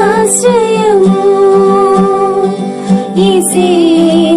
ఈసీనాశ్రయము ఈసీనాధారము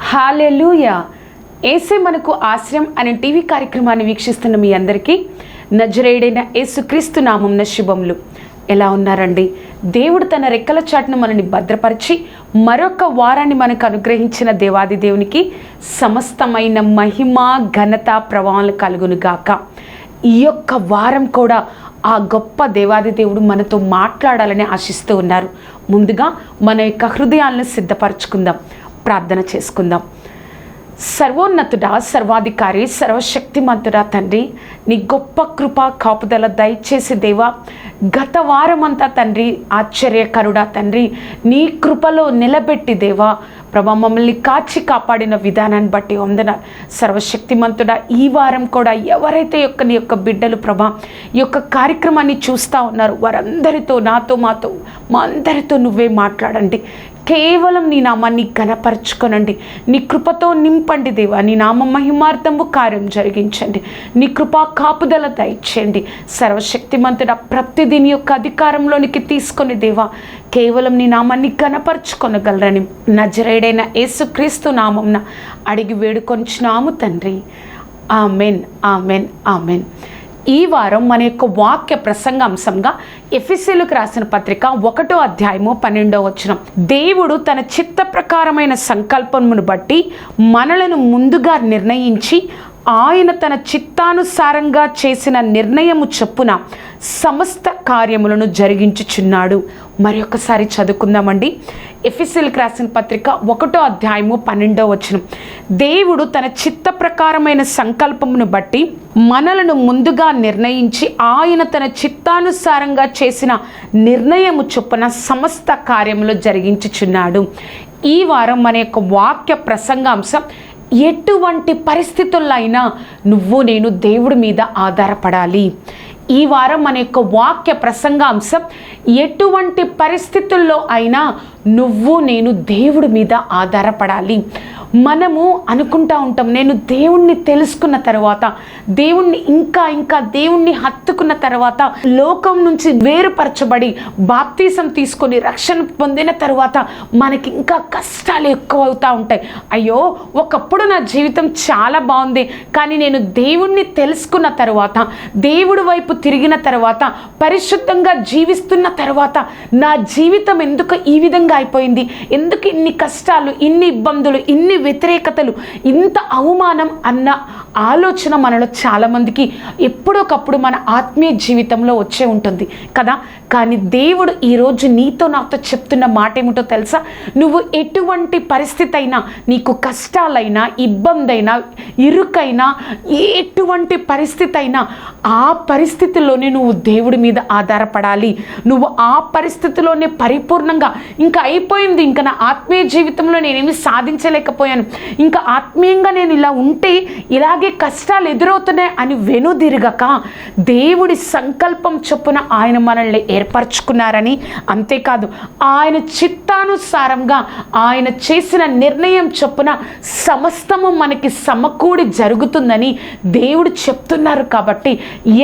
hallelujah. ఏసే మనకు ఆశ్రయం అనే టీవీ కార్యక్రమాన్ని వీక్షిస్తున్న మీ అందరికీ నజరేయుడైన యేసుక్రీస్తు నామంన శుభములు. ఎలా ఉన్నారండి? దేవుడు తన రెక్కల చాటును మనని భద్రపరిచి మరొక వారాన్ని మనకు అనుగ్రహించిన దేవాది దేవునికి సమస్తమైన మహిమ ఘనత ప్రభావాలు కలుగునుగాక. ఈ యొక్క వారం కూడా ఆ గొప్ప దేవాది దేవుడు మనతో మాట్లాడాలని ఆశిస్తూ ఉన్నారు. ముందుగా మన యొక్క హృదయాలను సిద్ధపరచుకుందాం. ప్రార్థన చేసుకుందాం. సర్వోన్నతుడా సర్వాధికారి సర్వశక్తిమంతుడా తండ్రి నీ గొప్ప కృప కాపుదల దయచేసి దేవా గత వారమంతా తండ్రి ఆశ్చర్యకరుడా తండ్రి నీ కృపలో నిలబెట్టి దేవా ప్రభా మమ్మల్ని కాచి కాపాడిన విధానాన్ని బట్టి వందనాలు. సర్వశక్తిమంతుడా ఈ వారం కూడా ఎవరైతే యొక్క నీ యొక్క బిడ్డలు ప్రభా ఈ యొక్క కార్యక్రమాన్ని చూస్తూ ఉన్నారు వారందరితో నాతో మాతో మా అందరితో నువ్వే మాట్లాడండి. కేవలం నీ నామాన్ని ఘనపరచుకొనండి నీ కృపతో నింపండి దేవా. నీ నామ మహిమార్థము కార్యం జరిగించండి. నీ కృపా కాపుదల దయచేయండి. సర్వశక్తిమంతుడ ప్రతిదీ నీ యొక్క అధికారంలోనికి తీసుకొని దేవా కేవలం నీ నామాన్ని ఘనపరచుకొనగలరని నజరేడైన యేసుక్రీస్తు నామంన అడిగి వేడుకొంచున్నాము తండ్రి. Amen amen amen. ఈ వారం మన యొక్క వాక్య ప్రసంగాంశంగా ఎఫిసిలకు రాసిన పత్రిక ఒకటో అధ్యాయము పన్నెండో వచనం. దేవుడు తన చిత్త ప్రకారమైన సంకల్పమును బట్టి మనలను ముందుగా నిర్ణయించి ఆయన తన చిత్తానుసారంగా చేసిన నిర్ణయము చొప్పున సమస్త కార్యములను జరిగించుచున్నాడు. మరి ఒకసారి చదువుకుందామండి. ఎఫిసిల్కి రాసిన పత్రిక ఒకటో అధ్యాయము పన్నెండో వచనం. దేవుడు తన చిత్త ప్రకారమైన సంకల్పమును బట్టి మనలను ముందుగా నిర్ణయించి ఆయన తన చిత్తానుసారంగా చేసిన నిర్ణయము చొప్పున సమస్త కార్యములు జరిగించుచున్నాడు. ఈ వారం మన యొక్క వాక్య ప్రసంగాంశం ఎటువంటి పరిస్థితుల్లో అయినా నువ్వు నేను దేవుడి మీద ఆధారపడాలి. ఈ వారం మన యొక్క వాక్య ప్రసంగాంశం ఎటువంటి పరిస్థితుల్లో అయినా నువ్వు నేను దేవుడి మీద ఆధారపడాలి. మనము అనుకుంటా ఉంటాం నేను దేవుణ్ణి తెలుసుకున్న తర్వాత దేవుణ్ణి ఇంకా ఇంకా దేవుణ్ణి హత్తుకున్న తర్వాత లోకం నుంచి వేరుపరచబడి బాప్తీసం తీసుకొని రక్షణ పొందిన తర్వాత మనకి ఇంకా కష్టాలు ఎక్కువ అవుతూ ఉంటాయి. అయ్యో ఒకప్పుడు నా జీవితం చాలా బాగుంది కానీ నేను దేవుణ్ణి తెలుసుకున్న తర్వాత దేవుడి వైపు తిరిగిన తర్వాత పరిశుద్ధంగా జీవిస్తున్న తర్వాత నా జీవితం ఎందుకు ఈ విధంగా అయిపోయింది. ఎందుకు ఇన్ని కష్టాలు ఇన్ని ఇబ్బందులు ఇన్ని వ్యతిరేకతలు ఇంత అవమానం అన్న ఆలోచన మనలో చాలామందికి ఎప్పుడొకప్పుడు మన ఆత్మీయ జీవితంలో వచ్చే ఉంటుంది. కదా? కానీ దేవుడు ఈరోజు నీతో నాతో చెప్తున్న మాట ఏమిటో తెలుసా? నువ్వు ఎటువంటి పరిస్థితి అయినా నీకు కష్టాలైనా ఇబ్బంది అయినా ఇరుకైనా ఎటువంటి పరిస్థితి అయినా ఆ పరిస్థితిలోనే నువ్వు దేవుడి మీద ఆధారపడాలి. నువ్వు ఆ పరిస్థితిలోనే పరిపూర్ణంగా ఇంకా అయిపోయింది. ఇంకా నా ఆత్మీయ జీవితంలో నేనేమి సాధించలేకపోయాను. ఇంకా ఆత్మీయంగా నేను ఇలా ఉంటే ఇలాగే కష్టాలు ఎదురవుతున్నాయి అని వెనుదిరగక దేవుడి సంకల్పం చొప్పున ఆయన మనల్ని ఏర్పరచుకున్నారని అంతేకాదు ఆయన చిత్తానుసారంగా ఆయన చేసిన నిర్ణయం చొప్పున సమస్తము మనకి సమకూడి జరుగుతుందని దేవుడు చెప్తున్నారు కాబట్టి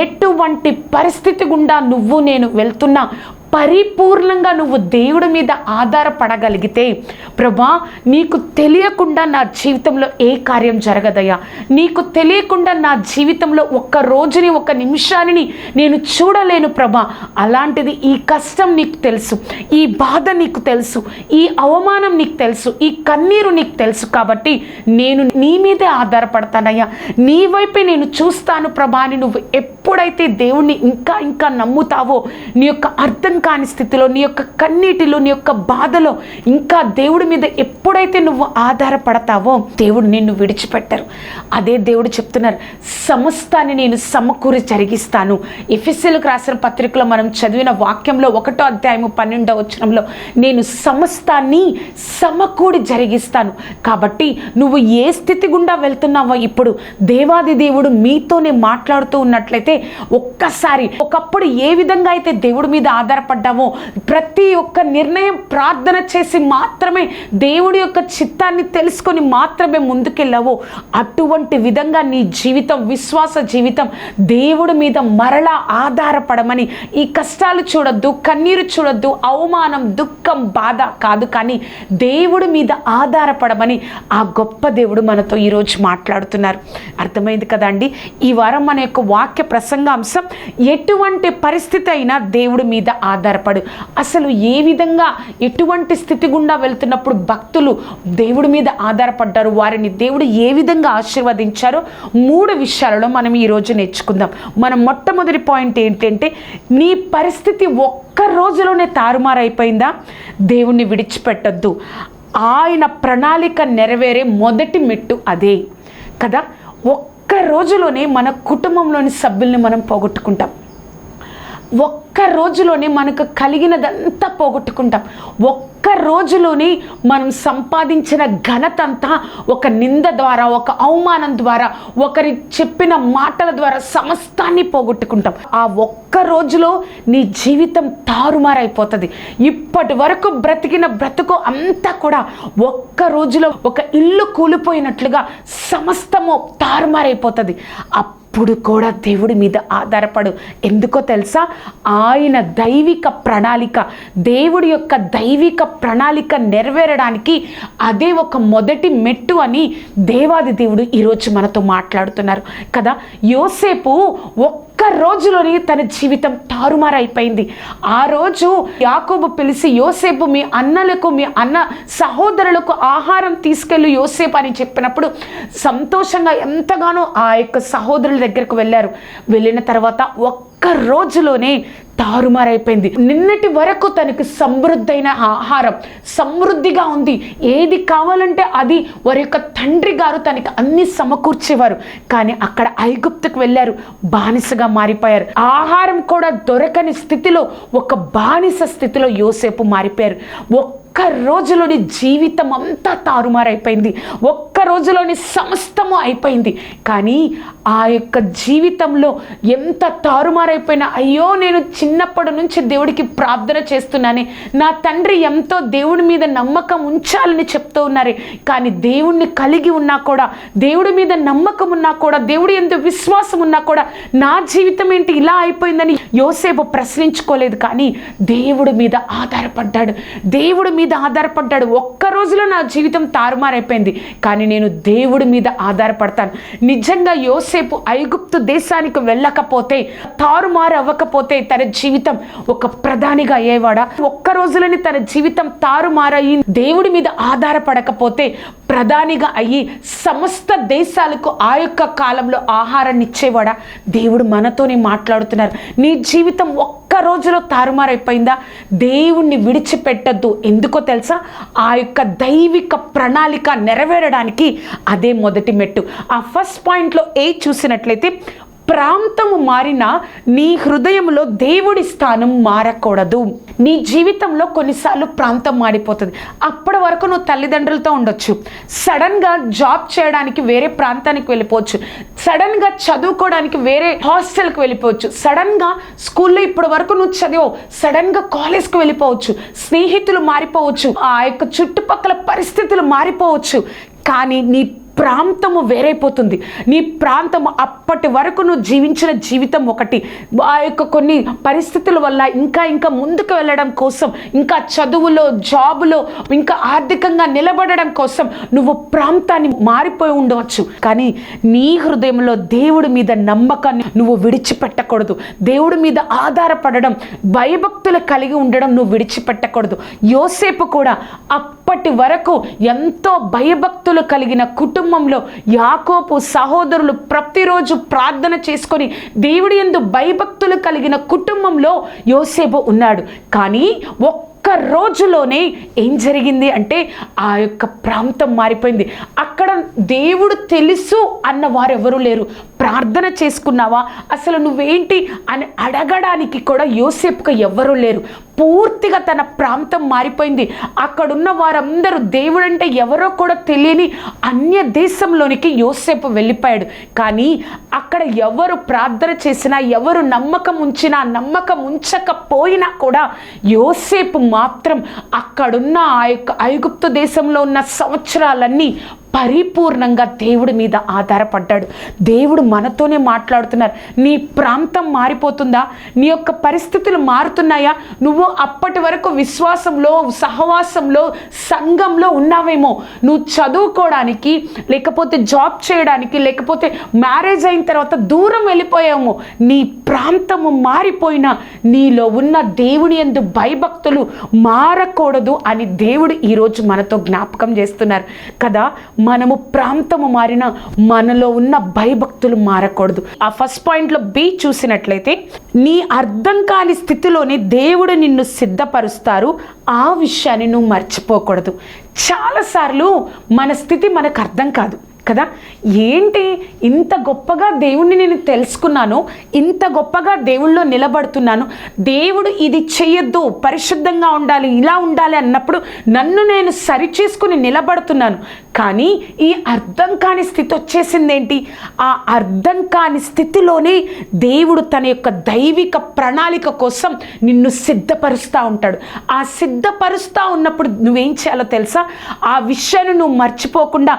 ఎటువంటి పరిస్థితి గుండా నువ్వు నేను వెళ్తున్నా పరిపూర్ణంగా నువ్వు దేవుడి మీద ఆధారపడగలిగితే ప్రభా నీకు తెలియకుండా నా జీవితంలో ఏ కార్యం జరగదయ్యా? నీకు తెలియకుండా నా జీవితంలో ఒక్క రోజుని ఒక నిమిషాన్ని నేను చూడలేను ప్రభా. అలాంటిది ఈ కష్టం నీకు తెలుసు ఈ బాధ నీకు తెలుసు ఈ అవమానం నీకు తెలుసు ఈ కన్నీరు నీకు తెలుసు కాబట్టి నేను నీ మీదే ఆధారపడతానయ్యా. నీ వైపే నేను చూస్తాను ప్రభా అని నువ్వు ఎప్పుడైతే దేవుణ్ణి ఇంకా ఇంకా నమ్ముతావో నీ యొక్క అర్థం కాని స్థితిలో నీ యొక్క కన్నీటిలో నీ యొక్క బాధలో ఇంకా దేవుడి మీద ఎప్పుడైతే నువ్వు ఆధారపడతావో దేవుడు నిన్ను విడిచిపెట్టరు. అదే దేవుడు చెప్తున్నారు సమస్తాన్ని నేను సమకూరి జరిగిస్తాను. ఎఫ్ఎస్సీలకు రాసిన పత్రికలో మనం చదివిన వాక్యంలో ఒకటో అధ్యాయము పన్నెండో వచనంలో నేను సమస్తాన్ని సమకూడి జరిగిస్తాను. కాబట్టి నువ్వు ఏ స్థితి గుండా వెళ్తున్నావో ఇప్పుడు దేవాది దేవుడు మీతోనే మాట్లాడుతూ ఉన్నట్లయితే ఒక్కసారి ఒకప్పుడు ఏ విధంగా అయితే దేవుడి మీద ఆధారపడ్డామో ప్రతి ఒక్క నిర్ణయం ప్రార్థన చేసి మాత్రమే దేవుడి యొక్క చిత్తాన్ని తెలుసుకొని మాత్రమే ముందుకెళ్ళావో. అటువంటి విధంగా నీ జీవితం విశ్వాస జీవితం దేవుడి మీద మరలా ఆధారపడమని ఈ కష్టాలు చూడొద్దు కన్నీరు చూడొద్దు అవమానం దుఃఖం బాధ కాదు కానీ దేవుడి మీద ఆధారపడమని ఆ గొప్ప దేవుడు మనతో ఈరోజు మాట్లాడుతున్నారు. అర్థమైంది కదండి ఈ వారం మన యొక్క వాక్య ప్రసంగాంశం ఎటువంటి పరిస్థితి అయినా దేవుడి మీద ఆధారపడు. అసలు ఏ విధంగా ఎటువంటి స్థితి గుండా వెళ్తున్నప్పుడు భక్తులు దేవుడి మీద ఆధారపడ్డారు? వారిని దేవుడు ఏ విధంగా ఆశీర్వదించారో మూడు విషయాలలో మనం ఈరోజు నేర్చుకుందాం. మన మొట్టమొదటి పాయింట్ ఏంటంటే నీ పరిస్థితి ఒక్క రోజులోనే తారుమారైపోయిందా? దేవుణ్ణి విడిచిపెట్టొద్దు. ఆయన ప్రణాళిక నెరవేరే మొదటి మెట్టు అదే. కదా? ఒక్క రోజులోనే మన కుటుంబంలోని సభ్యుల్ని మనం పోగొట్టుకుంటాం. ఒక్క రోజులోనే మనకు కలిగినదంతా పోగొట్టుకుంటాం. ఒక్క రోజులోనే మనం సంపాదించిన ఘనత అంతా ఒక నింద ద్వారా ఒక అవమానం ద్వారా ఒకరి చెప్పిన మాటల ద్వారా సమస్తాన్ని పోగొట్టుకుంటాం. ఆ ఒక్క రోజులో నీ జీవితం తారుమారైపోతుంది. ఇప్పటి వరకు బ్రతికిన బ్రతుకు అంతా కూడా ఒక్క రోజులో ఒక ఇల్లు కూలిపోయినట్లుగా సమస్తము తారుమారైపోతుంది. ఎప్పుడు కూడా దేవుడి మీద ఆధారపడు. ఎందుకో తెలుసా? ఆయన దైవిక ప్రణాళిక దేవుడి యొక్క దైవిక ప్రణాళిక నెరవేరడానికి అదే ఒక మొదటి మెట్టు అని దేవాది దేవుడు ఈరోజు మనతో మాట్లాడుతున్నారు. కదా? యోసేపు ఒక్క రోజులోని తన జీవితం తారుమారైపోయింది. ఆ రోజు యాకోబు పిలిచి యోసేపు మీ అన్నలకు మీ అన్న సహోదరులకు ఆహారం తీసుకెళ్ళి యోసేపు అని చెప్పినప్పుడు సంతోషంగా ఎంతగానో ఆ యొక్క సహోదరుల దగ్గరకు వెళ్ళారు. వెళ్ళిన తర్వాత ఒక్క ఒక్క రోజులోనే తారుమారైపోయింది. నిన్నటి వరకు తనకి సమృద్ధైన ఆహారం సమృద్ధిగా ఉంది. ఏది కావాలంటే అది వారి యొక్క తండ్రి గారు తనకి అన్ని సమకూర్చేవారు. కానీ అక్కడ ఐగుప్తుకు వెళ్ళారు బానిసగా మారిపోయారు. ఆహారం కూడా దొరకని స్థితిలో ఒక బానిస స్థితిలో యోసేపు మారిపోయారు. ఒక్క ఒక్క రోజులోని జీవితం అంతా తారుమారైపోయింది. ఒక్క రోజులోని సమస్తము అయిపోయింది. కానీ ఆ యొక్క జీవితంలో ఎంత తారుమారైపోయినా అయ్యో నేను చిన్నప్పటి నుంచి దేవుడికి ప్రార్థన చేస్తున్నానే. నా తండ్రి ఎంతో దేవుడి మీద నమ్మకం ఉంచాలని చెప్తూ ఉన్నారే. కానీ దేవుణ్ణి కలిగి ఉన్నా కూడా దేవుడి మీద నమ్మకం ఉన్నా కూడా దేవుడి ఎంత విశ్వాసం ఉన్నా కూడా నా జీవితం ఏంటి ఇలా అయిపోయిందని యోసేపు ప్రశ్నించుకోలేదు. కానీ దేవుడి మీద ఆధారపడ్డాడు. దేవుడి మీద ఆధారపడ్డాడు. ఒక్క రోజులో నా జీవితం తారుమారైపోయింది. కానీ నేను దేవుడి మీద ఆధారపడతాను. నిజంగా యోసేపు ఐగుప్తు దేశానికి వెళ్ళకపోతే తారుమారు అవ్వకపోతే తన జీవితం ఒక ప్రధానిగా అయ్యేవాడా? ఒక్క రోజులని తన జీవితం తారుమారయ్యి దేవుడి మీద ఆధారపడకపోతే ప్రధానిగా అయ్యి సమస్త దేశాలకు ఆ యొక్క కాలంలో ఆహారాన్ని ఇచ్చేవాడా? దేవుడు మనతోనే మాట్లాడుతున్నారు. నీ జీవితం ఒక్క రోజులో తారుమారైపోయిందా? దేవుణ్ణి విడిచిపెట్టద్దు. ఎందుకు తెలుసా? ఆ యొక్క దైవిక ప్రణాళిక నెరవేరడానికి అదే మొదటి మెట్టు. ఆ ఫస్ట్ పాయింట్లో ఏ చూసినట్లయితే ప్రాంతము మారినా నీ హృదయంలో దేవుడి స్థానం మారకూడదు. నీ జీవితంలో కొన్నిసార్లు ప్రాంతం మారిపోతుంది. అప్పటి వరకు నువ్వు తల్లిదండ్రులతో ఉండొచ్చు. సడన్గా జాబ్ చేయడానికి వేరే ప్రాంతానికి వెళ్ళిపోవచ్చు. సడన్గా చదువుకోవడానికి వేరే హాస్టల్కి వెళ్ళిపోవచ్చు. సడన్గా స్కూల్లో ఇప్పటి వరకు నువ్వు చదివావు. సడన్గా కాలేజ్కి వెళ్ళిపోవచ్చు. స్నేహితులు మారిపోవచ్చు. ఆ యొక్క చుట్టుపక్కల పరిస్థితులు మారిపోవచ్చు. కానీ నీ ప్రాంతము వేరైపోతుంది. నీ ప్రాంతము అప్పటి వరకు నువ్వు జీవించిన జీవితం ఒకటి. ఆ యొక్క కొన్ని పరిస్థితుల వల్ల ఇంకా ఇంకా ముందుకు వెళ్ళడం కోసం ఇంకా చదువులో జాబులో ఇంకా ఆర్థికంగా నిలబడడం కోసం నువ్వు ప్రాంతాన్ని మారిపోయి ఉండవచ్చు. కానీ నీ హృదయంలో దేవుడి మీద నమ్మకాన్ని నువ్వు విడిచిపెట్టకూడదు. దేవుడి మీద ఆధారపడడం భయభక్తులు కలిగి ఉండడం నువ్వు విడిచిపెట్టకూడదు. యోసేపు కూడా అప్పటి వరకు ఎంతో భయభక్తులు కలిగిన కుటుంబంలో యాకోపు సహోదరులు ప్రతిరోజు ప్రార్థన చేసుకొని దేవుడి ఎందు భయభక్తులు కలిగిన కుటుంబంలో యోసేపు ఉన్నాడు. కానీ ఒక్క రోజులోనే ఏం జరిగింది అంటే ఆ యొక్క ప్రాంతం మారిపోయింది. అక్కడ దేవుడు తెలుసు అన్న వారెవరూ లేరు. ప్రార్థన చేసుకున్నావా? అసలు నువ్వేంటి అని అడగడానికి కూడా యోసేపుకు ఎవ్వరూ లేరు. పూర్తిగా తన ప్రాంతం మారిపోయింది. అక్కడున్న వారందరూ దేవుడంటే ఎవరో కూడా తెలియని అన్య దేశంలోనికి యోసేపు వెళ్ళిపోయాడు. కానీ అక్కడ ఎవరు ప్రార్థన చేసినా ఎవరు నమ్మకం ఉంచినా నమ్మకం ఉంచకపోయినా కూడా యోసేపు మాత్రం అక్కడున్న ఆ యొక్క ఐగుప్తు దేశంలో ఉన్న సంవత్సరాలన్నీ పరిపూర్ణంగా దేవుడి మీద ఆధారపడ్డాడు. దేవుడు మనతోనే మాట్లాడుతున్నారు. నీ ప్రాంతం మారిపోతుందా? నీ యొక్క పరిస్థితులు మారుతున్నాయా? నువ్వు అప్పటి వరకు విశ్వాసంలో సహవాసంలో సంఘంలో ఉన్నావేమో? నువ్వు చదువుకోవడానికి లేకపోతే జాబ్ చేయడానికి లేకపోతే మ్యారేజ్ అయిన తర్వాత దూరం వెళ్ళిపోయాము నీ ప్రాంతము మారిపోయినా నీలో ఉన్న దేవుని ఎందు భయభక్తులు మారకూడదు అని దేవుడు ఈరోజు మనతో జ్ఞాపకం చేస్తున్నారు. కదా మనము ప్రాంతము మారిన మనలో ఉన్న భయభక్తులు మారకూడదు. ఆ ఫస్ట్ పాయింట్లో బి చూసినట్లయితే నీ అర్థం కాని స్థితిలోనే దేవుడు నిన్ను సిద్ధపరుస్తారు. ఆ విషయాన్ని నువ్వు మర్చిపోకూడదు. చాలాసార్లు మన స్థితి మనకు అర్థం కాదు. కదా? ఏంటి ఇంత గొప్పగా దేవుణ్ణి నేను తెలుసుకున్నాను? ఇంత గొప్పగా దేవుళ్ళో నిలబడుతున్నాను? దేవుడు ఇది చెయ్యొద్దు పరిశుద్ధంగా ఉండాలి ఇలా ఉండాలి అన్నప్పుడు నన్ను నేను సరిచేసుకుని నిలబడుతున్నాను. కానీ ఈ అర్థం కాని స్థితి వచ్చేసిందేంటి? ఆ అర్థం కాని స్థితిలోనే దేవుడు తన యొక్క దైవిక ప్రణాళిక కోసం నిన్ను సిద్ధపరుస్తూ ఉంటాడు. ఆ సిద్ధపరుస్తూ ఉన్నప్పుడు నువ్వేం చేయాలో తెలుసా? ఆ విషయాన్ని నువ్వు మర్చిపోకుండా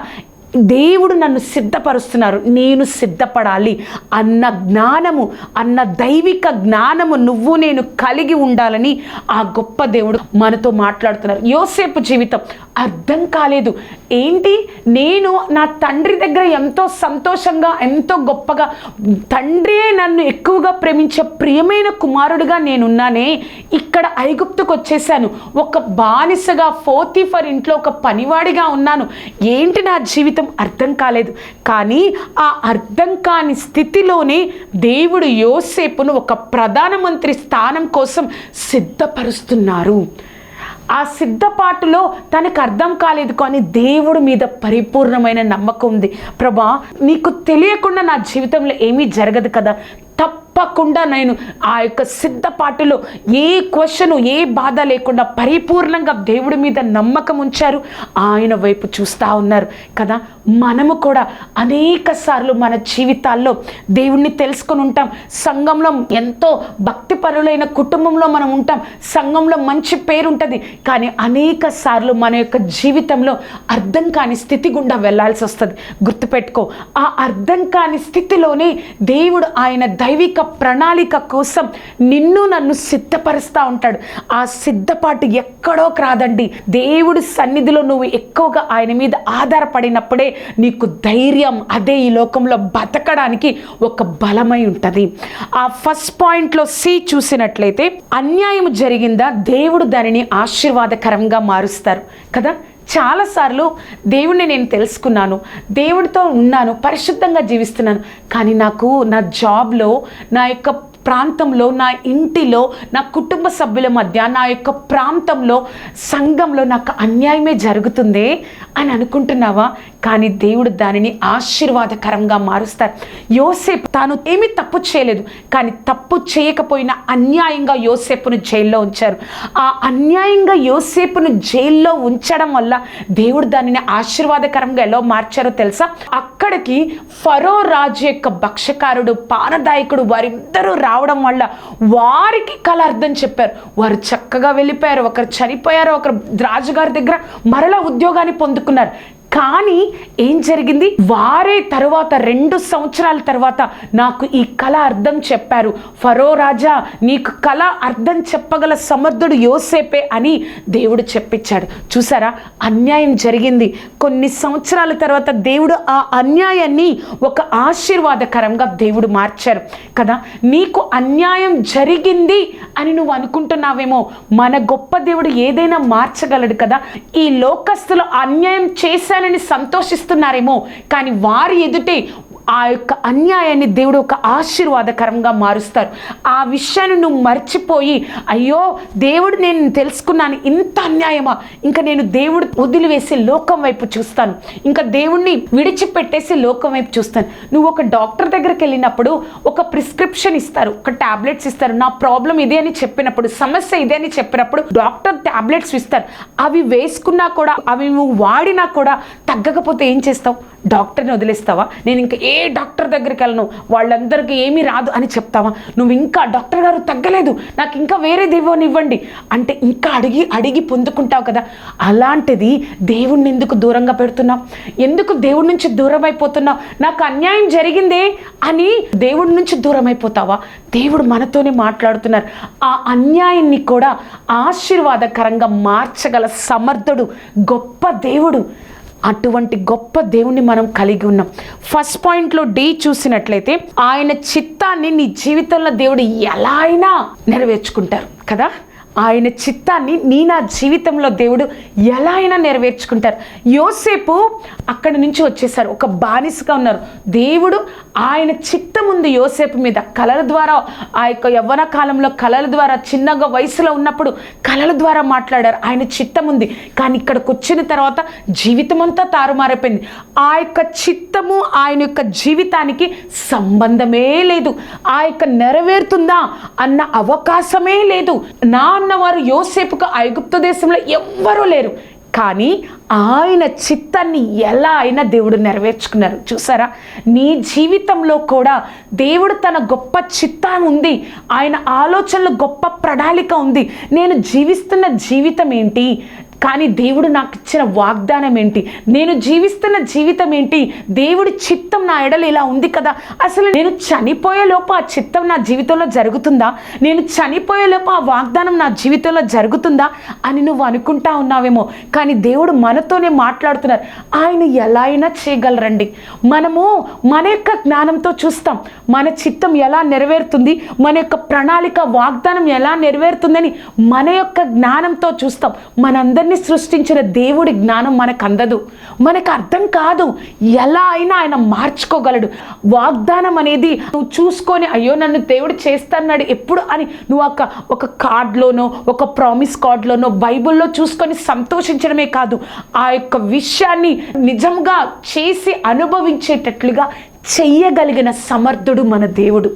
దేవుడు నన్ను సిద్ధపరుస్తున్నారు. నేను సిద్ధపడాలి అన్న జ్ఞానము అన్న దైవిక జ్ఞానము నువ్వు నేను కలిగి ఉండాలని ఆ గొప్ప దేవుడు మనతో మాట్లాడుతున్నారు. యోసేపు జీవితం అర్థం కాలేదు. ఏంటి? నేను నా తండ్రి దగ్గర ఎంతో సంతోషంగా ఎంతో గొప్పగా తండ్రియే నన్ను ఎక్కువగా ప్రేమించే ప్రియమైన కుమారుడిగా నేనున్నానే ఇక్కడ ఐగుప్తుకు వచ్చేసాను. ఒక బానిసగా ఫోర్తిఫర్ ఇంట్లో ఒక పనివాడిగా ఉన్నాను. ఏంటి నా జీవితం? అర్థం కాలేదు. కానీ ఆ అర్థం కాని స్థితిలోనే దేవుడు యోసేపును ఒక ప్రధానమంత్రి స్థానం కోసం సిద్ధపరుస్తున్నారు. ఆ సిద్ధపాటులో తనకు అర్థం కాలేదు కానీ దేవుడి మీద పరిపూర్ణమైన నమ్మకం ఉంది. ప్రభా నీకు తెలియకుండా నా జీవితంలో ఏమీ జరగదు కదా. తప్పకుండా నేను ఆ యొక్క సిద్ధపాటులో ఏ క్వశ్చన్ ఏ బాధ లేకుండా పరిపూర్ణంగా దేవుడి మీద నమ్మకం ఉంచారు. ఆయన వైపు చూస్తూ ఉన్నారు కదా. మనము కూడా అనేక సార్లు మన జీవితాల్లో దేవుణ్ణి తెలుసుకొని ఉంటాం. సంఘంలో ఎంతో భక్తిపరులైన కుటుంబంలో మనం ఉంటాం. సంఘంలో మంచి పేరు ఉంటుంది. కానీ అనేక సార్లు మన యొక్క జీవితంలో అర్థం కాని స్థితి గుండా వెళ్ళాల్సి వస్తుంది. గుర్తుపెట్టుకో ఆ అర్థం కాని స్థితిలోనే దేవుడు ఆయన దైవిక ప్రణాళిక కోసం నిన్ను నన్ను సిద్ధపరుస్తూ ఉంటాడు. ఆ సిద్ధపాటు ఎక్కడో రాదండి. దేవుడి సన్నిధిలో నువ్వు ఎక్కువగా ఆయన మీద ఆధారపడినప్పుడే నీకు ధైర్యం అదే ఈ లోకంలో బతకడానికి ఒక బలమై ఉంటుంది. ఆ ఫస్ట్ పాయింట్లో సి చూసినట్లయితే అన్యాయం జరిగిందా దేవుడు దానిని ఆశీర్వాదకరంగా మారుస్తారు. కదా? చాలాసార్లు దేవుణ్ణి నేను తెలుసుకున్నాను దేవుడితో ఉన్నాను పరిశుద్ధంగా జీవిస్తున్నాను. కానీ నాకు నా జాబ్లో నా యొక్క ప్రాంతంలో నా ఇంటిలో నా కుటుంబ సభ్యుల మధ్య నా యొక్క ప్రాంతంలో సంఘంలో నాకు అన్యాయమే జరుగుతుందే అని అనుకుంటున్నావా? కానీ దేవుడు దానిని ఆశీర్వాదకరంగా మారుస్తారు యోసేపు తాను ఏమీ తప్పు చేయలేదు కానీ తప్పు చేయకపోయినా అన్యాయంగా యోసేపును జైల్లో ఉంచారు. ఆ అన్యాయంగా యోసేపును జైల్లో ఉంచడం వల్ల దేవుడు దానిని ఆశీర్వాదకరంగా ఎలా మార్చారో తెలుసా? అక్కడికి ఫరో రాజు యొక్క భక్షకారుడు పానదాయకుడు వారిద్దరూ రా రావడం వల్ల వారికి కల అర్థం చెప్పారు. వారు చక్కగా వెళ్ళిపోయారు. ఒకరు చనిపోయారు. ఒకరు రాజుగారి దగ్గర మరలా ఉద్యోగాన్ని పొందుకున్నారు. కానీ ఏం జరిగింది? వారే తరువాత రెండు సంవత్సరాల తర్వాత నాకు ఈ కళ అర్థం చెప్పారు. ఫరో రాజా నీకు కళ అర్థం చెప్పగల సమర్థుడు యోసేపే అని దేవుడు చెప్పించాడు. చూసారా? అన్యాయం జరిగింది. కొన్ని సంవత్సరాల తర్వాత దేవుడు ఆ అన్యాయాన్ని ఒక ఆశీర్వాదకరంగా దేవుడు మార్చారు. కదా? నీకు అన్యాయం జరిగింది అని నువ్వు అనుకుంటున్నావేమో. మన గొప్ప దేవుడు ఏదైనా మార్చగలడు కదా? ఈ లోకస్తులు అన్యాయం చేశానని సంతోషిస్తున్నారేమో కానీ వారి ఎదుటే ఆ యొక్క అన్యాయాన్ని దేవుడు ఒక ఆశీర్వాదకరంగా మారుస్తారు. ఆ విషయాన్ని నువ్వు మర్చిపోయి అయ్యో దేవుడు నేను తెలుసుకున్నాను ఇంత అన్యాయమా? ఇంకా నేను దేవుడు వదిలివేసి లోకం వైపు చూస్తాను. ఇంకా దేవుణ్ణి విడిచిపెట్టేసి లోకం వైపు చూస్తాను. నువ్వు ఒక డాక్టర్ దగ్గరికి వెళ్ళినప్పుడు ఒక ప్రిస్క్రిప్షన్ ఇస్తారు ఒక టాబ్లెట్స్ ఇస్తారు. నా ప్రాబ్లం ఇదే అని చెప్పినప్పుడు సమస్య ఇదే అని చెప్పినప్పుడు డాక్టర్ టాబ్లెట్స్ ఇస్తారు. అవి వేసుకున్నా కూడా అవి నువ్వు వాడినా కూడా తగ్గకపోతే ఏం చేస్తావు? డాక్టర్ని వదిలేస్తావా? నేను ఇంకా ఏ ఏ డాక్టర్ దగ్గరికి వెళ్ళను. వాళ్ళందరికీ ఏమీ రాదు అని చెప్తావా? నువ్వు ఇంకా డాక్టర్ గారు తగ్గలేదు. నాకు ఇంకా వేరే దేవుని ఇవ్వండి. అంటే ఇంకా అడిగి అడిగి పొందుకుంటావు కదా. అలాంటిది దేవుణ్ణి ఎందుకు దూరంగా పెడుతున్నావు? ఎందుకు దేవుడి నుంచి దూరం అయిపోతున్నావు నాకు అన్యాయం జరిగిందే అని దేవుడి నుంచి దూరం అయిపోతావా దేవుడు మనతోనే మాట్లాడుతున్నారు. ఆ అన్యాయాన్ని కూడా ఆశీర్వాదకరంగా మార్చగల సమర్థుడు గొప్ప దేవుడు అటువంటి గొప్ప దేవుణ్ణి మనం కలిగి ఉన్నాం. ఫస్ట్ పాయింట్లో డి చూసినట్లయితే ఆయన చిత్తాన్ని నీ జీవితంలో దేవుడు ఎలా అయినా నెరవేర్చుకుంటారు కదా? ఆయన చిత్తాన్ని నీ నా జీవితంలో దేవుడు ఎలా అయినా నెరవేర్చుకుంటారు. యోసేపు అక్కడి నుంచి వచ్చేసారు. ఒక బానిసగా ఉన్నారు. దేవుడు ఆయన చిత్తం ఉంది యోసేపు మీద. కళల ద్వారా ఆ యొక్క యవ్వన కాలంలో కళల ద్వారా చిన్నగా వయసులో ఉన్నప్పుడు కళల ద్వారా మాట్లాడారు. ఆయన చిత్తం ఉంది. కానీ ఇక్కడికి వచ్చిన తర్వాత జీవితం అంతా తారుమారైపోయింది. ఆ యొక్క చిత్తము ఆయన యొక్క జీవితానికి సంబంధమే లేదు. ఆ యొక్క నెరవేరుతుందా అన్న అవకాశమే లేదు. నా ఉన్నవారు యోసేపుకు ఐగుప్తు దేశంలో ఎవ్వరూ లేరు. కానీ ఆయన చిత్తాన్ని ఎలా అయినా దేవుడు నెరవేర్చుకున్నారు. చూసారా? నీ జీవితంలో కూడా దేవుడు తన గొప్ప చిత్తాన్ని ఉంది. ఆయన ఆలోచనలు గొప్ప ప్రణాళిక ఉంది. నేను జీవిస్తున్న జీవితం ఏంటి? కానీ దేవుడు నాకు ఇచ్చిన వాగ్దానం ఏంటి నేను జీవిస్తున్న జీవితం ఏంటి దేవుడి చిత్తం నా ఎడలు ఇలా ఉంది కదా? అసలు నేను చనిపోయే లోపు ఆ చిత్తం నా జీవితంలో జరుగుతుందా? నేను చనిపోయే లోపు ఆ వాగ్దానం నా జీవితంలో జరుగుతుందా? అని నువ్వు అనుకుంటా ఉన్నావేమో. కానీ దేవుడు మనతోనే మాట్లాడుతున్నారు. ఆయన ఎలా అయినా చేయగలరండి. మనము మన యొక్క జ్ఞానంతో చూస్తాం. మన చిత్తం ఎలా నెరవేరుతుంది? మన యొక్క ప్రణాళిక వాగ్దానం ఎలా నెరవేరుతుందని మన యొక్క జ్ఞానంతో చూస్తాం. అందరినీ సృష్టించిన దేవుడి జ్ఞానం మనకు అందదు మనకు అర్థం కాదు ఎలా అయినా ఆయన మార్చుకోగలడు. వాగ్దానం అనేది నువ్వు చూసుకొని అయ్యో నన్ను దేవుడు చేస్తాన్నాడు ఎప్పుడు? అని నువ్వు ఒక ఒక కార్డ్లోనో ఒక ప్రామిస్ కార్డ్లోనో బైబిల్లో చూసుకొని సంతోషించడమే కాదు. ఆ యొక్క విషయాన్ని నిజంగా చేసి అనుభవించేటట్లుగా చెయ్యగలిగిన సమర్థుడు మన దేవుడు.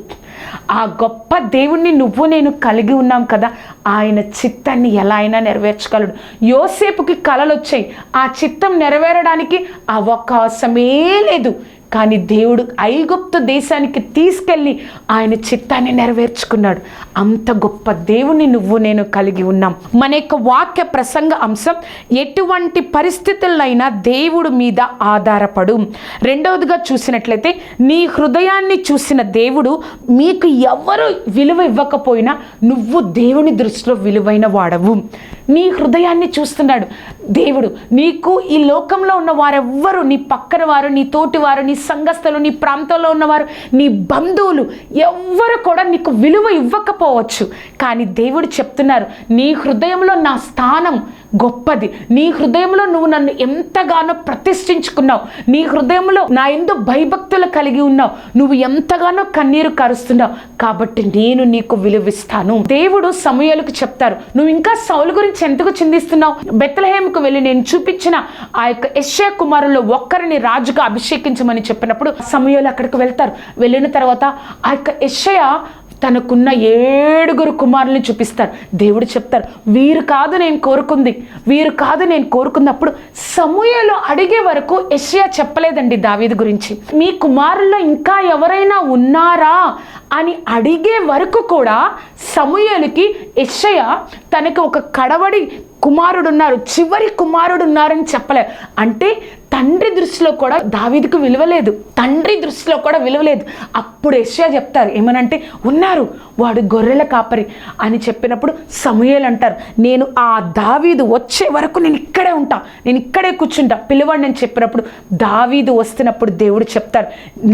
ఆ గొప్ప దేవుణ్ణి నువ్వు నేను కలిగి ఉన్నాం కదా ఆయన చిత్తాన్ని ఎలా అయినా నెరవేర్చగలడు. యోసేపుకి కలలు వచ్చాయి ఆ చిత్తం నెరవేరడానికి అవకాశమే లేదు. కానీ దేవుడు ఐగుప్తు దేశానికి తీసుకెళ్ళి ఆయన చిత్తాన్ని నెరవేర్చుకున్నాడు. అంత గొప్ప దేవుని నువ్వు నేను కలిగి ఉన్నాం. మన యొక్క వాక్య ప్రసంగ అంశం ఎటువంటి పరిస్థితులైనా దేవుడు మీద ఆధారపడు. రెండవదిగా చూసినట్లయితే నీ హృదయాన్ని చూసిన దేవుడు మీకు ఎవరు విలువ ఇవ్వకపోయినా నువ్వు దేవుని దృష్టిలో విలువైన వాడవు. నీ హృదయాన్ని చూస్తున్నాడు దేవుడు. నీకు ఈ లోకంలో ఉన్న వారెవ్వరు నీ పక్కన వారు నీ తోటి వారు నీ సంఘస్థలు నీ ప్రాంతంలో ఉన్నవారు నీ బంధువులు ఎవ్వరు కూడా నీకు విలువ ఇవ్వకపోవచ్చు. కానీ దేవుడు చెప్తున్నారు నీ హృదయంలో నా స్థానం గొప్పది. నీ హృదయంలో నువ్వు నన్ను ఎంతగానో ప్రతిష్ఠించుకున్నావు. నీ హృదయంలో నా ఎందు భయభక్తులు కలిగి ఉన్నావు. నువ్వు ఎంతగానో కన్నీరు కరుస్తున్నావు. కాబట్టి నేను నీకు విలువిస్తాను. దేవుడు సమయాలకు చెప్తారు నువ్వు ఇంకా సౌలు గురించి ఎందుకు చిందిస్తున్నావు బెత్తలహేముకు వెళ్ళి నేను చూపించిన ఆ యొక్క యశ్యా కుమారుల్లో ఒక్కరిని రాజుగా అభిషేకించమని చెప్పినప్పుడు సమయాలు అక్కడికి వెళ్తారు. వెళ్ళిన తర్వాత ఆ యొక్క యశ్య తనకున్న ఏడుగురు కుమారుల్ని చూపిస్తారు. దేవుడు చెప్తారు వీరు కాదు నేను కోరుకుంది. వీరు కాదు నేను కోరుకున్నప్పుడు సమూహలు అడిగే వరకు యెషయా చెప్పలేదండి దావీదు గురించి. మీ కుమారుల్లో ఇంకా ఎవరైనా ఉన్నారా? అని అడిగే వరకు కూడా సమూహలకి యెషయా తనకి ఒక కడవడి కుమారుడు ఉన్నారు చివరి కుమారుడు ఉన్నారని చెప్పలే. అంటే తండ్రి దృష్టిలో కూడా దావీదుకు విలువలేదు తండ్రి దృష్టిలో కూడా విలువలేదు అప్పుడు యెషయా చెప్తారు ఏమనంటే ఉన్నారు వాడు గొర్రెల కాపరి అని చెప్పినప్పుడు సమూహలు అంటారు నేను ఆ దావీదు వచ్చే వరకు నేను ఇక్కడే ఉంటా నేను ఇక్కడే కూర్చుంటా పిలవండి అని చెప్పినప్పుడు దావీదు వస్తున్నప్పుడు దేవుడు చెప్తారు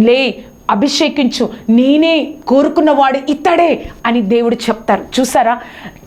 లే అభిషేకించు నేనే కోరుకున్నవాడు ఇతడే అని దేవుడు చెప్తారు. చూసారా?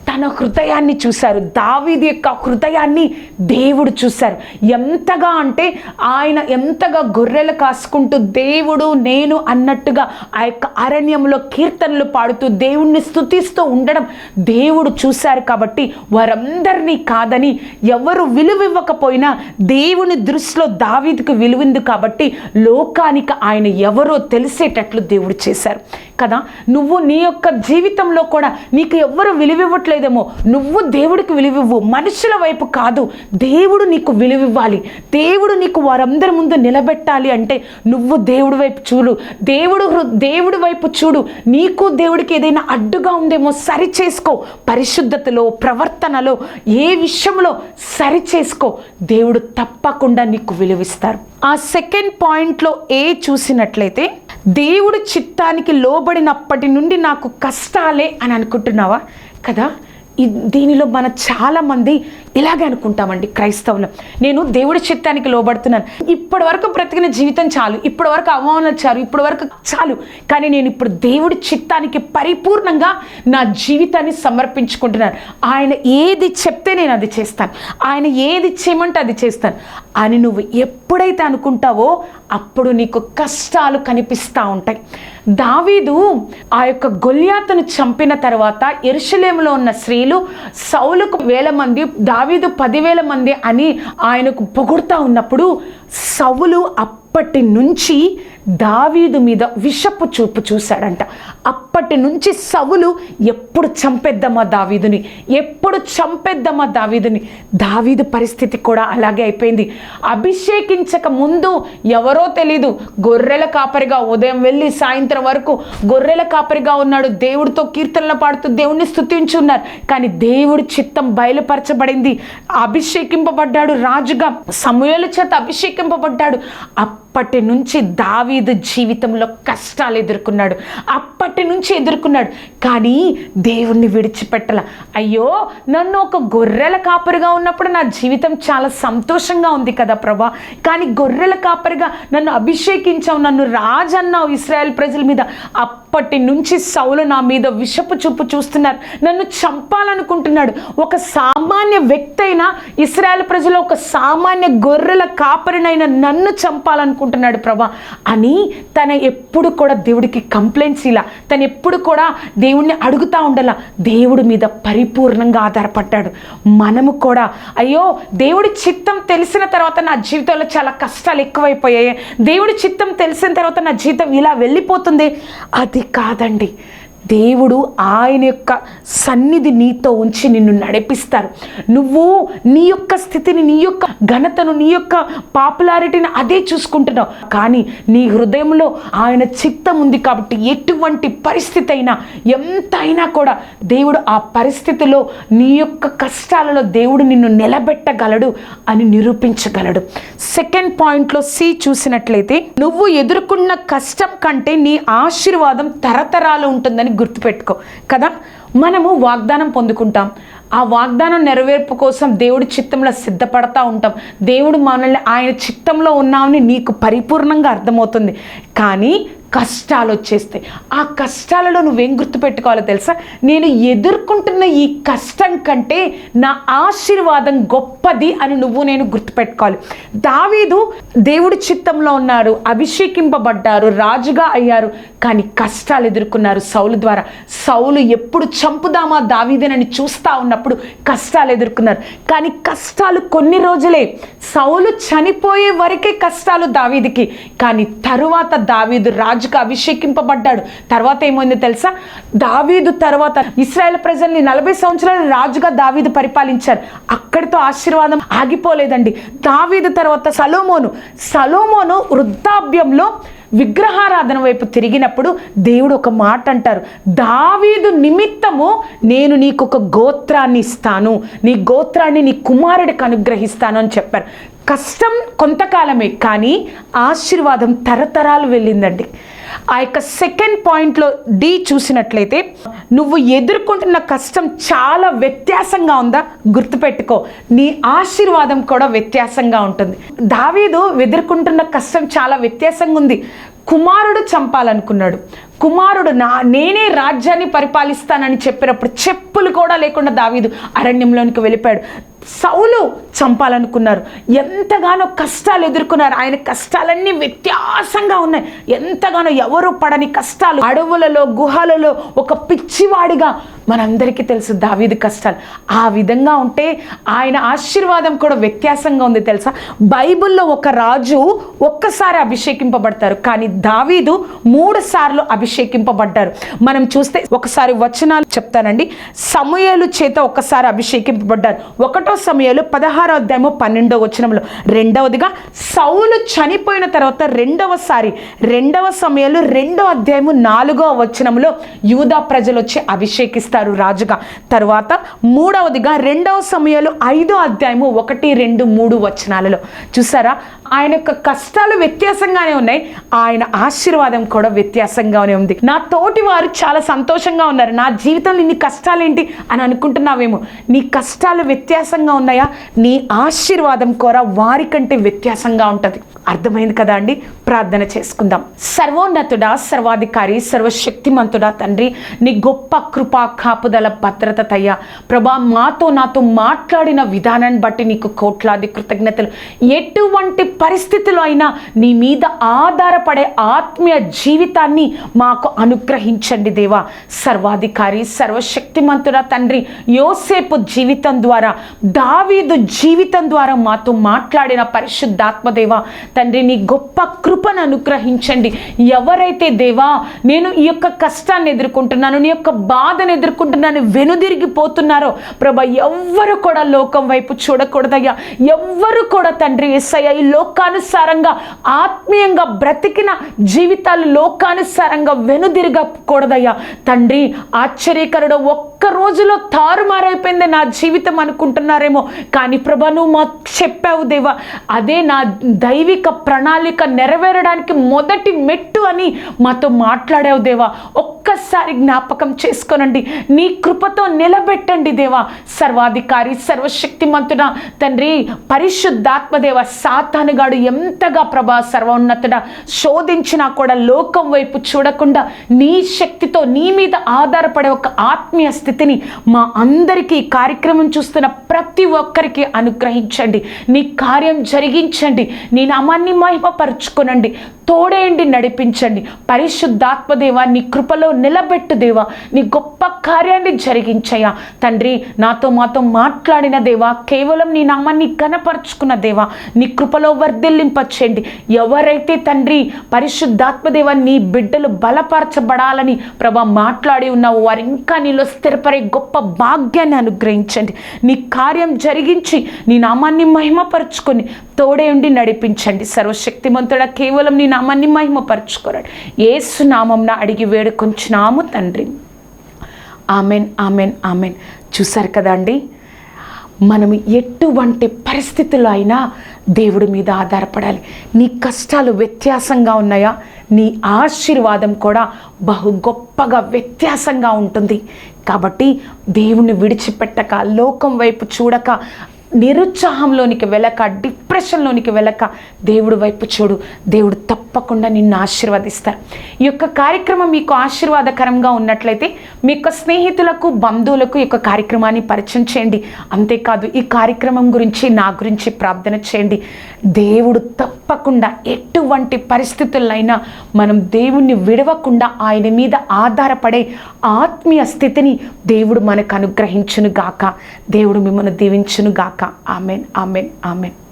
తన హృదయాన్ని చూశారు. దావీది యొక్క హృదయాన్ని దేవుడు చూశారు. ఎంతగా అంటే ఆయన ఎంతగా గొర్రెలు కాసుకుంటూ దేవుడు నేను అన్నట్టుగా ఆ యొక్క అరణ్యంలో కీర్తనలు పాడుతూ దేవుణ్ణి స్థుతిస్తూ ఉండడం దేవుడు చూశారు కాబట్టి వారందరినీ కాదని ఎవరు విలువివ్వకపోయినా దేవుని దృష్టిలో దావీదికి విలువింది కాబట్టి లోకానికి ఆయన ఎవరో తెలిసేటట్లు దేవుడు చేశారు. కదా? నువ్వు నీ యొక్క జీవితంలో కూడా నీకు ఎవ్వరు విలువివ్వట్లేదేమో. నువ్వు దేవుడికి విలువివ్వు. మనుషుల వైపు కాదు. దేవుడు నీకు విలువివ్వాలి. దేవుడు నీకు వారందరి ముందు నిలబెట్టాలి అంటే నువ్వు దేవుడి వైపు చూడు. దేవుడు దేవుడి వైపు చూడు. నీకు దేవుడికి ఏదైనా అడ్డుగా ఉందేమో సరి చేసుకో. పరిశుద్ధతలో ప్రవర్తనలో ఏ విషయంలో సరి చేసుకో. దేవుడు తప్పకుండా నీకు విలువిస్తారు. ఆ సెకండ్ పాయింట్లో ఏ చూసినట్లయితే దేవుడి చిత్తానికి లోబడినప్పటి నుండి నాకు కష్టాలే అని అనుకుంటున్నావా? కదా? దీనిలో మన చాలామంది ఇలాగే అనుకుంటామండి క్రైస్తవులు. నేను దేవుడి చిత్తానికి లోబడుతున్నాను. ఇప్పటి వరకు బ్రతికిన జీవితం చాలు. ఇప్పటి వరకు అవమానాలు చాలు. ఇప్పటి వరకు చాలు. కానీ నేను ఇప్పుడు దేవుడి చిత్తానికి పరిపూర్ణంగా నా జీవితాన్ని సమర్పించుకుంటున్నాను. ఆయన ఏది చెప్తే నేను అది చేస్తాను. ఆయన ఏది చేయమంటే అది చేస్తాను. అని నువ్వు ఎప్పుడైతే అనుకుంటావో అప్పుడు నీకు కష్టాలు కనిపిస్తూ ఉంటాయి. దావీదు ఆ యొక్క గొల్యాతను చంపిన తర్వాత ఎరుషలేములో ఉన్న స్త్రీలు సౌలుకు వేల మంది దావీదు పదివేల మంది అని ఆయనకు పొగుడుతూ ఉన్నప్పుడు సవులు అప్పటి నుంచి దావీదు మీద విషపు చూపు చూశాడంట. అప్పటి నుంచి సవులు ఎప్పుడు చంపేద్దామా దావీదుని? ఎప్పుడు చంపేద్దామా దావీదుని? దావీదు పరిస్థితి కూడా అలాగే అయిపోయింది. అభిషేకించక ముందు ఎవరో తెలీదు. గొర్రెల కాపరిగా ఉదయం వెళ్ళి సాయంత్రం వరకు గొర్రెల కాపరిగా ఉన్నాడు. దేవుడితో కీర్తనలు పాడుతూ దేవుణ్ణి స్థుతించున్నారు కానీ దేవుడి చిత్తం బయలుపరచబడింది. అభిషేకింపబడ్డాడు రాజుగా. సమూహల చేత అభిషేక్ అభిషేకింపబడ్డాడు అప్పటి నుంచి దావీదు జీవితంలో కష్టాలు ఎదుర్కొన్నాడు. అప్పటి నుంచి ఎదుర్కొన్నాడు. కానీ దేవుణ్ణి విడిచిపెట్టల. అయ్యో నన్ను ఒక గొర్రెల కాపరిగా ఉన్నప్పుడు నా జీవితం చాలా సంతోషంగా ఉంది కదా ప్రభా. కానీ గొర్రెల కాపరిగా నన్ను అభిషేకించావు నన్ను రాజన్నావు ఇస్రాయల్ ప్రజల మీద. అప్పటి నుంచి సౌలు నా మీద విషపు చూపు చూస్తున్నారు. నన్ను చంపాలనుకుంటున్నాడు. ఒక సామాన్య వ్యక్తి అయినా ఇస్రాయల్ ప్రజలు ఒక సామాన్య గొర్రెల కాపరినైన నన్ను చంపాలనుకుంటున్నాడు ప్రభా అని తన ఎప్పుడు కూడా దేవుడికి కంప్లైంట్స్ ఇలా తను ఎప్పుడు కూడా దేవుణ్ణి అడుగుతా ఉండాల దేవుడి మీద పరిపూర్ణంగా ఆధారపడ్డాడు. మనము కూడా అయ్యో దేవుడి చిత్తం తెలిసిన తర్వాత నా జీవితంలో చాలా కష్టాలు ఎక్కువైపోయాయి. దేవుడి చిత్తం తెలిసిన తర్వాత నా జీవితం ఇలా వెళ్ళిపోతుంది. అది కాదండి. దేవుడు ఆయన యొక్క సన్నిధి నీతో ఉంచి నిన్ను నడిపిస్తారు. నువ్వు నీ యొక్క స్థితిని నీ యొక్క ఘనతను నీ యొక్క పాపులారిటీని అదే చూసుకుంటున్నావు. కానీ నీ హృదయంలో ఆయన చిత్తం ఉంది కాబట్టి ఎటువంటి పరిస్థితి అయినా ఎంత అయినా కూడా దేవుడు ఆ పరిస్థితిలో నీ యొక్క కష్టాలలో దేవుడు నిన్ను నిలబెట్టగలడు అని నిరూపించగలడు. సెకండ్ పాయింట్లో సి చూసినట్లయితే నువ్వు ఎదుర్కొన్న కష్టం కంటే నీ ఆశీర్వాదం తరతరాలు ఉంటుందని గుర్తుపెట్టుకో. కదా? మనము వాగ్దానం పొందుకుంటాం. ఆ వాగ్దానం నెరవేర్పు కోసం దేవుడి చిత్తంలో సిద్ధపడతా ఉంటాం. దేవుడు మనల్ని ఆయన చిత్తంలో ఉన్నామని నీకు పరిపూర్ణంగా అర్థమవుతుంది. కానీ కష్టాలు వచ్చేస్తాయి ఆ కష్టాలలో నువ్వేం గుర్తుపెట్టుకోవాలో తెలుసా? నేను ఎదుర్కొంటున్న ఈ కష్టం కంటే నా ఆశీర్వాదం గొప్పది అని నువ్వు నేను గుర్తుపెట్టుకోవాలి. దావీదు దేవుడి చిత్తంలో ఉన్నారు అభిషేకింపబడ్డారు రాజుగా అయ్యారు కానీ కష్టాలు ఎదుర్కొన్నారు సౌలు ద్వారా. సౌలు ఎప్పుడు చంపుదామా దావీదేనని చూస్తా ఉన్నప్పుడు కష్టాలు ఎదుర్కొన్నారు. కానీ కష్టాలు కొన్ని రోజులే. సౌలు చనిపోయే వరకే కష్టాలు దావీదికి. కానీ తరువాత దావీదు రాజుగా అభిషేకింపబడ్డాడు. తర్వాత ఏమైందో తెలుసా? దావీదు తర్వాత ఇస్రాయల్ ప్రజల్ని నలభై సంవత్సరాలు రాజుగా దావీదు పరిపాలించారు. అక్కడితో ఆశీర్వాదం ఆగిపోలేదండి. దావీదు తర్వాత సలోమోను. సలోమోను వృద్ధాప్యంలో విగ్రహారాధన వైపు తిరిగినప్పుడు దేవుడు ఒక మాట అంటారు. దావీదు నిమిత్తము నేను నీకు ఒక గోత్రాన్ని ఇస్తాను. నీ గోత్రాన్ని నీ కుమారుడికి అనుగ్రహిస్తాను అని చెప్పారు. కష్టం కొంతకాలమే కానీ ఆశీర్వాదం తరతరాలు వెళ్ళిందండి. ఆ యొక్క సెకండ్ పాయింట్లో డి చూసినట్లయితే నువ్వు ఎదుర్కొంటున్న కష్టం చాలా వ్యత్యాసంగా ఉందా? గుర్తుపెట్టుకో నీ ఆశీర్వాదం కూడా వ్యత్యాసంగా ఉంటుంది. దావీదు ఎదుర్కొంటున్న కష్టం చాలా వ్యత్యాసంగా ఉంది. కుమారుడు చంపాలనుకున్నాడు. కుమారుడు నా నేనే రాజ్యాన్ని పరిపాలిస్తానని చెప్పినప్పుడు చెప్పులు కూడా లేకుండా దావీదు అరణ్యంలోనికి వెళ్ళిపోయాడు. సౌలు చంపాలనుకున్నారు. ఎంతగానో కష్టాలు ఎదుర్కొన్నారు. ఆయన కష్టాలన్నీ వ్యత్యాసంగా ఉన్నాయి. ఎంతగానో ఎవరు పడని కష్టాలు. అడవులలో గుహలలో ఒక పిచ్చివాడిగా మనందరికీ తెలుసు దావీదు కష్టాలు. ఆ విధంగా ఉంటే ఆయన ఆశీర్వాదం కూడా వ్యత్యాసంగా ఉంది తెలుసా? బైబిల్లో ఒక రాజు ఒక్కసారి అభిషేకింపబడతారు. కానీ దావీదు మూడు సార్లు అభిషేకింపబడ్డారు. మనం చూస్తే ఒకసారి వచనాలు చెప్తానండి. సమయాలు చేత ఒకసారి అభిషేకింపబడ్డారు. ఒకటో సమయాలు పదహారో అధ్యాయము పన్నెండో వచనంలో. రెండవదిగా సౌలు చనిపోయిన తర్వాత రెండవసారి రెండవ సమయాలు రెండో అధ్యాయము నాలుగో వచనంలో యూదా ప్రజలు వచ్చి అభిషేకిస్తారు రాజుగా. తర్వాత మూడవదిగా రెండవ సమయాలు ఐదో అధ్యాయము ఒకటి రెండు మూడు వచనాలలో. చూసారా? ఆయన యొక్క కష్టాలు వ్యత్యాసంగానే ఉన్నాయి. ఆయన ఆశీర్వాదం కూడా వ్యత్యాసంగానే ఉంది. నా తోటి వారు చాలా సంతోషంగా ఉన్నారు. నా జీవితంలో ఇన్ని కష్టాలేంటి అని అనుకుంటున్నావేమో. నీ కష్టాలు వ్యత్యాసంగా ఉన్నాయా? నీ ఆశీర్వాదం కూర వారికంటే వ్యత్యాసంగా ఉంటుంది. అర్థమైంది కదా అండి? ప్రార్థన చేసుకుందాం. సర్వోన్నతుడా సర్వాధికారి సర్వశక్తిమంతుడా తండ్రి నీ గొప్ప కృపా కాపుదల భద్రత తయ్యా. ప్రభా మాతో నాతో మాట్లాడిన విధానాన్ని బట్టి నీకు కోట్లాది కృతజ్ఞతలు. ఎటువంటి పరిస్థితులు అయినా నీ మీద ఆధారపడే ఆత్మీయ జీవితాన్ని మాకు అనుగ్రహించండి దేవా. సర్వాధికారి సర్వశక్తిమంతుడా తండ్రి యోసేపు జీవితం ద్వారా దావీదు జీవితం ద్వారా మాతో మాట్లాడిన పరిశుద్ధాత్మదేవ తండ్రి నీ గొప్ప కృపను అనుగ్రహించండి. ఎవరైతే దేవా నేను ఈ యొక్క కష్టాన్ని ఎదుర్కొంటున్నాను నీ యొక్క బాధను ఎదుర్కొంటున్నాను వెనుదిరిగిపోతున్నారో ప్రభ ఎవ్వరు కూడా లోకం వైపు చూడకూడదయ్యా. ఎవ్వరు కూడా తండ్రి ఎస్ఐ ఈ లోకానుసారంగా ఆత్మీయంగా బ్రతికిన జీవితాలు లోకానుసారంగా వెనుదిరగకూడదయ్యా. తండ్రి ఆశ్చర్యకరుడు ఒక్క రోజులో తారుమారైపోయింది నా జీవితం అనుకుంటున్నారేమో. కానీ ప్రభను నువ్వు మాకు చెప్పావు దేవా అదే నా దైవిక ప్రణాళిక నెరవేరడానికి మొదటి మెట్టు అని మాతో మాట్లాడావు దేవా. ఒక్కసారి జ్ఞాపకం చేసుకోనండి. నీ కృపతో నిలబెట్టండి దేవా. సర్వాధికారి సర్వశక్తిమంతుడ తండ్రి పరిశుద్ధాత్మదేవ సాతానుగాడు ఎంతగా ప్రభా సర్వోన్నతుడ శోధించినా కూడా లోకం వైపు చూడకుండా నీ శక్తితో నీ మీద ఆధారపడే ఒక ఆత్మీయ స్థితిని మా అందరికీ కార్యక్రమం చూస్తున్న ప్రతి ఒక్కరికి అనుగ్రహించండి. నీ కార్యం జరిగించండి. నీ నామాన్ని మహిమపరుచుకునండి. తోడేయండి నడిపించండి. పరిశుద్ధాత్మదేవా నీ కృపలో నిలబెట్టు దేవా నీ గొప్ప కార్యాన్ని జరిగించయ్యా. తండ్రి నాతో మాతో మాట్లాడిన దేవా కేవలం నీ నామాన్ని కనపరుచుకున్న దేవా నీ కృపలో వర్ధిల్లింపచేయండి. ఎవరైతే తండ్రి పరిశుద్ధాత్మదేవ నీ బిడ్డలు బలపరచబడాలని ప్రభా మాట్లాడి ఉన్నావు వారు ఇంకా నీలో స్థిరపడే గొప్ప భాగ్యాన్ని అనుగ్రహించండి. నీ కార్యం జరిగించి నీ నామాన్ని మహిమపరుచుకొని తోడే ఉండి నడిపించండి. సర్వశక్తిమంతుడా కేవలం నీ నామాన్ని మహిమపరచుకోరాడు. ఏసు నామంన అడిగి వేడుకొంచున్నాము తండ్రి. Amen amen amen. చూసారు కదా అండి? మనం ఎటువంటి పరిస్థితుల్లో అయినా దేవుడి మీద ఆధారపడాలి. నీ కష్టాలు వ్యత్యాసంగా ఉన్నాయా? నీ ఆశీర్వాదం కూడా బహు గొప్పగా వ్యత్యాసంగా ఉంటుంది. కాబట్టి దేవుణ్ణి విడిచిపెట్టక లోకం వైపు చూడక నిరుత్సాహంలోనికి వెళ్ళక డిప్రెషన్లోనికి వెళ్ళక దేవుడు వైపు చూడు. దేవుడు తప్పకుండా నిన్ను ఆశీర్వదిస్తారు. ఈ యొక్క కార్యక్రమం మీకు ఆశీర్వాదకరంగా ఉన్నట్లయితే మీ యొక్క స్నేహితులకు బంధువులకు ఈ యొక్క కార్యక్రమాన్ని పరిచయం చేయండి. అంతేకాదు ఈ కార్యక్రమం గురించి నా గురించి ప్రార్థన చేయండి. దేవుడు తప్పకుండా ఎటువంటి పరిస్థితులైనా మనం దేవుణ్ణి విడవకుండా ఆయన మీద ఆధారపడే ఆత్మీయ స్థితిని దేవుడు మనకు అనుగ్రహించును గాక దేవుడు మిమ్మల్ని దీవించును గాక ఆమెన్ ఆమెన్ ఆమెన్.